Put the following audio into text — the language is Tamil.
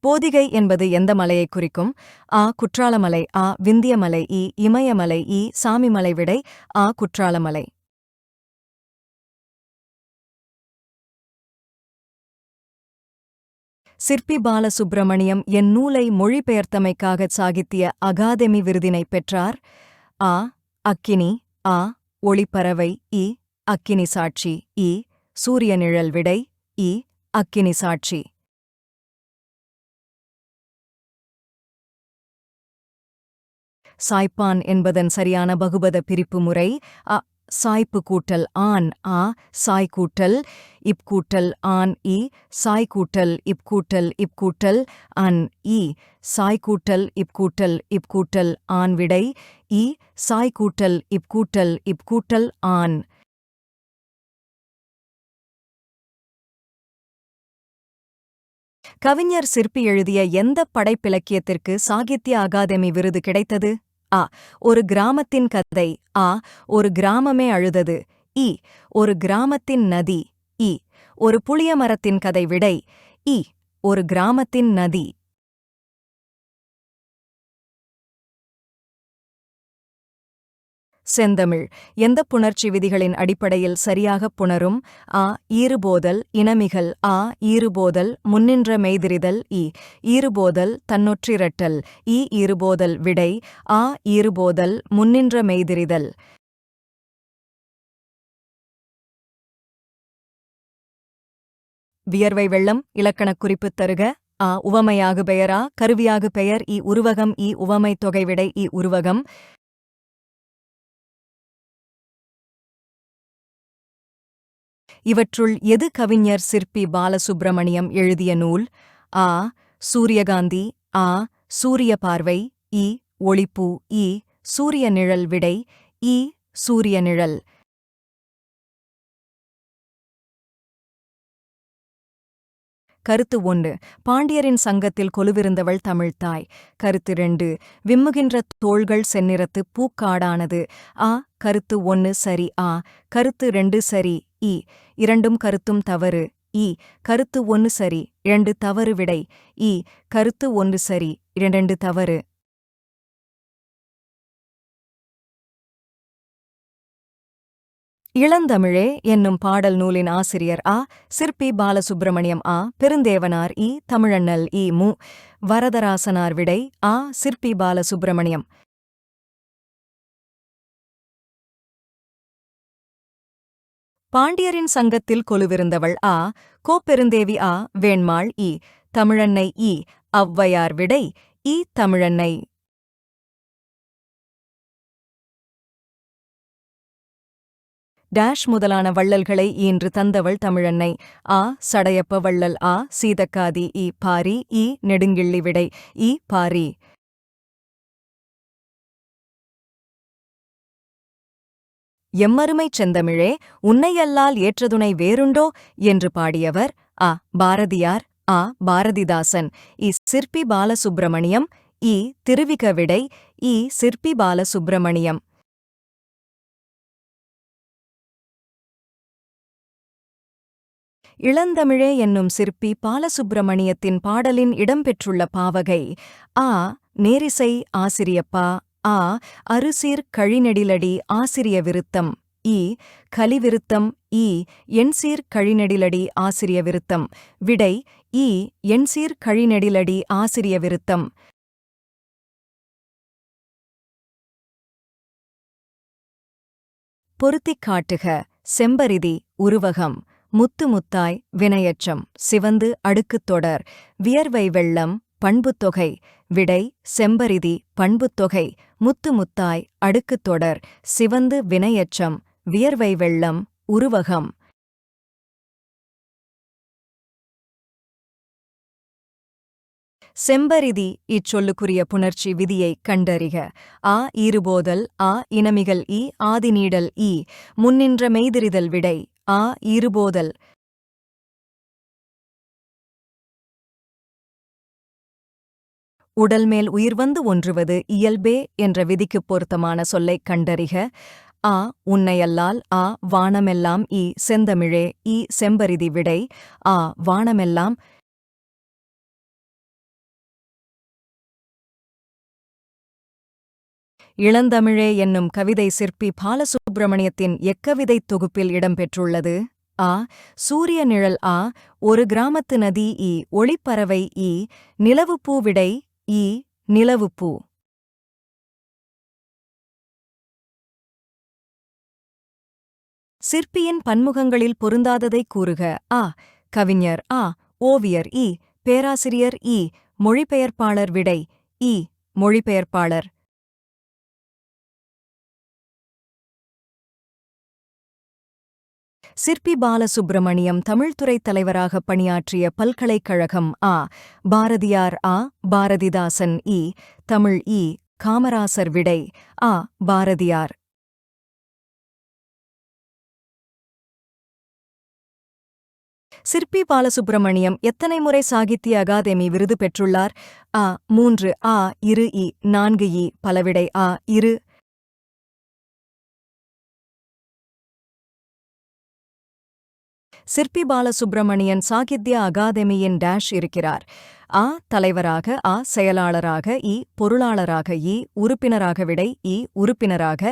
போதிகை என்பது எந்த மலையை குறிக்கும்? ஆ குற்றாலமலை ஆ விந்தியமலை இ இமயமலை இ சாமிமலை விடை ஆ குற்றாலமலை. சிற்பி பாலசுப்பிரமணியம் என் நூலை மொழிபெயர்த்தமைக்காக சாகித்திய அகாதெமி விருதினை பெற்றார். ஆ அக்கினி ஆ ஒளிப்பறவை இ அக்கினி சாட்சி இ சூரிய நிழல் விடை இ அக்கினி சாட்சி. சாய்ப்பான் என்பதன் சரியான பகுபத பிரிப்பு முறை அ சாய்ப்பு கூட்டல் ஆன் ஆ சாய் கூட்டல் இப் கூட்டல் ஆன் இ சாய் கூட்டல் இப் கூட்டல் இப் கூட்டல் அன் இ சாய் கூட்டல் இப் கூட்டல் இப் கூட்டல் ஆன் விடை இ சாய் கூட்டல் இப் கூட்டல் இப் கூட்டல் ஆன் கவிஞர் சிற்பி எழுதிய எந்த படைப்பிலக்கியத்திற்கு சாகித்ய அகாதமி விருது கிடைத்தது? ஆ ஒரு கிராமத்தின் கதை. ஆ ஒரு கிராமமே அழுதது. இ ஒரு கிராமத்தின் நதி. இ ஒரு புளிய மரத்தின் கதை விடை. இ ஒரு கிராமத்தின் நதி. செந்தமிழ். எந்த புணர்ச்சி விதிகளின் அடிப்படையில் சரியாகப் புணரும்? ஆ ஈறுபோதல் இனமிகள் ஆ ஈறுபோதல் முன்னின்ற மெய்திரிதல். இ ஈறுபோதல் தன்னொற்றிரட்டல். இ ஈறுபோதல் விடை. ஆ ஈறுபோதல் முன்னின்ற மெய்திரிதல். வியர்வை வெள்ளம் இலக்கணக் குறிப்பு தருக. ஆ உவமையாகு பெயரா கருவியாகு பெயர் இ உருவகம். இ உவமை தொகை விடை இ உருவகம். இவற்றுள் எது கவிஞர் சிற்பி பாலசுப்பிரமணியம் எழுதிய நூல்? ஆ. சூரியகாந்தி ஆ. சூரிய பார்வை இ. ஒளிப்பூ இ. சூரிய நிழல் விடை இ. சூரிய நிழல் கருத்து ஒன்று. பாண்டியரின் சங்கத்தில் கொலுவிருந்தவள் தமிழ்த்தாய் கருத்து ரெண்டு. விம்முகின்ற தோள்கள் செந்நிறத்து பூக்காடானது. ஆ கருத்து ஒன்னு சரி ஆ. கருத்து ரெண்டு சரி இ. இரண்டும் கருத்தும் தவறு இ. கருத்து ஒன்னு சரி இரண்டு தவறு விடை இ. கருத்து ஒன்று சரி இரண்டு தவறு. இளந்தமிழே என்னும் பாடல் நூலின் ஆசிரியர் ஆ. சிற்பி பாலசுப்பிரமணியம் ஆ. பெருந்தேவனார் இ. தமிழண்ணல் இ. மு. வரதராசனார் விடை ஆ. சிற்பி பாலசுப்பிரமணியம் பாண்டியரின் சங்கத்தில் கொலுவிருந்தவள் ஆ. கோப்பெருந்தேவி ஆ. வேண்மாள் இ. தமிழன்னை இ. ஔவையார் விடை இ. தமிழன்னை டேஷ் முதலான வள்ளல்களை ஈன்று தந்தவள் தமிழன்னை. ஆ சடையப்ப வள்ளல். ஆ சீதக்காதி. இ பாரி. இ நெடுங்கிள்ளி விடை. இ பாரி. எம்மருமைச் செந்தமிழே உன்னையல்லால் ஏற்றதுணை வேறுண்டோ? என்று பாடியவர் அ பாரதியார். ஆ பாரதிதாசன். இ சிற்பி பாலசுப்பிரமணியம் இ திருவிக விடை. இ சிற்பி பாலசுப்பிரமணியம் இளந்தமிழே என்னும் சிற்பி பாலசுப்பிரமணியத்தின் பாடலின் இடம்பெற்றுள்ள பாவகை ஆ. நேரிசை ஆசிரியப்பா ஆ. அருசீர் கழிநெடிலடி ஆசிரிய விருத்தம் இ. கலிவிருத்தம் இ. எண்சீர் கழிநெடிலடி ஆசிரிய விருத்தம் விடை இ. எண்சீர் கழிநெடிலடி ஆசிரிய விருத்தம். பொருத்திக் காட்டுக செம்பரிதி உருவகம். முத்து முத்தாய் வினையச்சம் சிவந்து அடுக்குத் தொடர் வியர்வை வெள்ளம் பண்புத்தொகை விடை செம்பரிதி பண்புத்தொகை முத்து முத்தாய் அடுக்குத் தொடர் சிவந்து வினையச்சம் வியர்வை வெள்ளம் உருவகம். செம்பரிதி இச்சொல்லுக்குரிய புணர்ச்சி விதியைக் கண்டறிக. ஆ ஈறுபோதல் ஆ இனமிகள் இ ஆதிநீடல் இ முன்னின்ற மெய்திரிதல் விடை ஆ ஈறுபோதல் உடல்மேல் உயிர்வந்து ஒன்றுவது இயல்பே என்ற விதிக்குப் பொருத்தமான சொல்லைக் கண்டறிக. ஆ உன்னையல்லால் ஆ வானமெல்லாம் இ செந்தமிழே இ செம்பரிதி விடை. ஆ வானமெல்லாம் இளந்தமிழே என்னும் கவிதை சிற்பி பாலசுப்பிரமணியத்தின் எக்கவிதைத் தொகுப்பில் இடம்பெற்றுள்ளது. ஆ. சூரிய நிழல் ஆ. ஒரு கிராமத்து நதி இ. ஒளிப்பறவை இ. நிலவுப்பூ விடை இ. நிலவுப்பூ. சிற்பியின் பன்முகங்களில் பொருந்தாததைக் கூறுக. ஆ. கவிஞர் ஆ. ஓவியர் இ. பேராசிரியர் இ. மொழிபெயர்ப்பாளர் விடை இ. மொழிபெயர்ப்பாளர். சிற்பி பாலசுப்பிரமணியம் தமிழ்துறைத் தலைவராக பணியாற்றிய பல்கலைக்கழகம் ஆ. பாரதியார் ஆ. பாரதிதாசன் இ. தமிழ் இ. காமராசர் விடை ஆ. பாரதியார். சிற்பி பாலசுப்பிரமணியம் எத்தனை முறை சாகித்ய அகாதமி விருது பெற்றுள்ளார்? ஆ. மூன்று ஆ. இரு இ. நான்கு இ. பலவிடை ஆ. இரு சிற்பி பாலசுப்பிரமணியன் சாகித்ய அகாதமியின் டேஷ் இருக்கிறார். ஆ தலைவராக ஆ செயலாளராக இ பொருளாளராக இ உறுப்பினராக விடை இ உறுப்பினராக